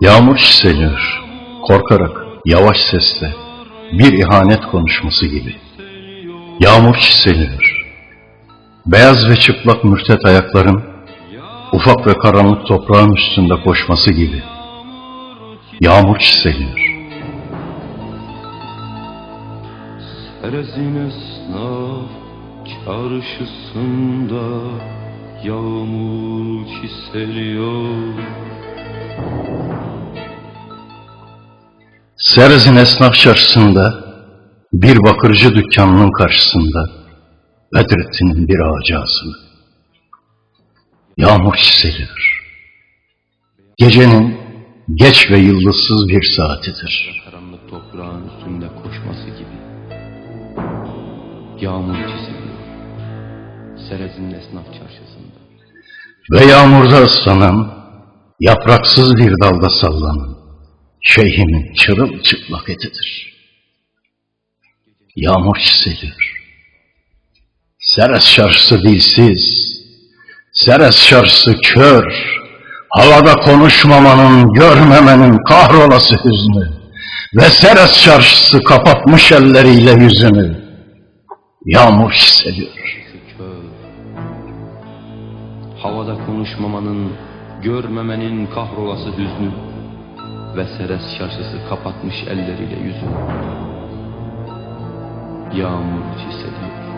Yağmur çiseliyor, korkarak, yavaş sesle, bir ihanet konuşması gibi. Yağmur çiseliyor. Beyaz ve çıplak mürtet ayakların, ufak ve karanlık toprağın üstünde koşması gibi. Yağmur çiseliyor. Erezin esnaf çarşısında yağmur çiseliyor. Serezin esnaf çarşısında, bir bakırcı dükkanının karşısında, Bedrettin'in bir ağacı asılı. Yağmur çiseliyor. Gecenin geç ve yıldızsız bir saatidir. Karanlık toprağın üstünde koşması gibi. Yağmur çiseliyor. Serezin esnaf çarşısında. Ve yağmurda ıslanan, yapraksız bir dalda sallanan, şeyhimin çırılçıplak etidir. Yağmur çiseliyor. Seres şarjısı dilsiz, Seres şarjısı kör, havada konuşmamanın, görmemenin kahrolası hüznü ve Seres çarşısı kapatmış elleriyle yüzünü. Yağmur çiseliyor. kör. Havada konuşmamanın, görmemenin kahrolası hüznü ve Seres çarşısı kapatmış elleriyle yüzünü. Yağmur çiseliyor.